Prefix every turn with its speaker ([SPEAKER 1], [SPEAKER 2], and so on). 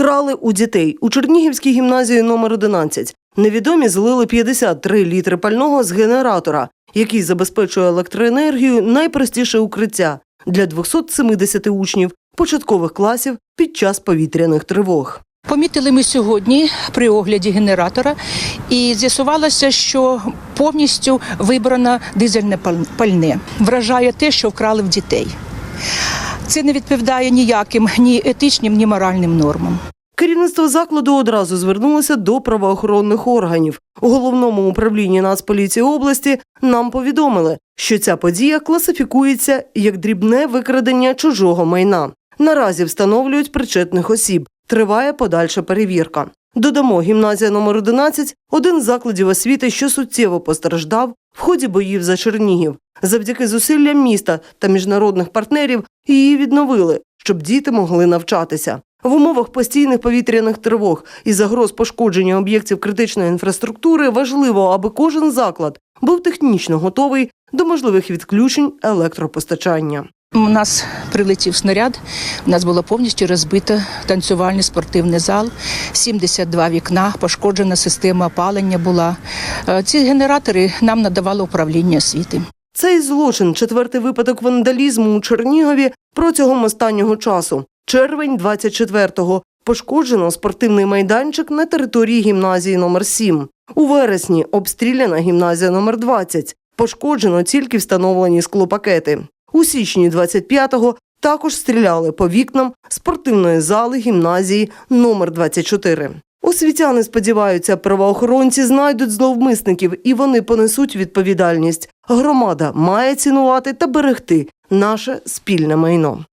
[SPEAKER 1] Вкрали у дітей у Чернігівській гімназії номер 11. Невідомі злили 53 літри пального з генератора, який забезпечує електроенергію найпростіше укриття для 270 учнів початкових класів під час повітряних тривог.
[SPEAKER 2] Помітили ми сьогодні при огляді генератора, і з'ясувалося, що повністю вибрано дизельне пал- пальне. Вражає те, що вкрали в дітей. Це не відповідає ніяким ні етичним, ні моральним нормам.
[SPEAKER 1] Керівництво закладу одразу звернулося до правоохоронних органів. У головному управлінні Нацполіції області нам повідомили, що ця подія класифікується як дрібне викрадення чужого майна. Наразі встановлюють причетних осіб. Триває подальша перевірка. Додамо, гімназія номер 11 – один з закладів освіти, що суттєво постраждав в ході боїв за Чернігів. Завдяки зусиллям міста та міжнародних партнерів її відновили, щоб діти могли навчатися. В умовах постійних повітряних тривог і загроз пошкодження об'єктів критичної інфраструктури важливо, аби кожен заклад був технічно готовий до можливих відключень електропостачання.
[SPEAKER 2] У нас прилетів снаряд, у нас було повністю розбито танцювальний спортивний зал, 72 вікна, пошкоджена система опалення була. Е, Ці генератори нам надавало управління освіти.
[SPEAKER 1] Цей злочин четвертий випадок вандалізму у Чернігові протягом останнього часу. Червень 24-го. Пошкоджено спортивний майданчик на території гімназії номер 7 У вересні обстріляна гімназія номер 20 Пошкоджено тільки встановлені склопакети. У січні 25-го також стріляли по вікнам спортивної зали гімназії номер 24 Освітяни сподіваються, правоохоронці знайдуть зловмисників і вони понесуть відповідальність. Громада має цінувати та берегти наше спільне майно.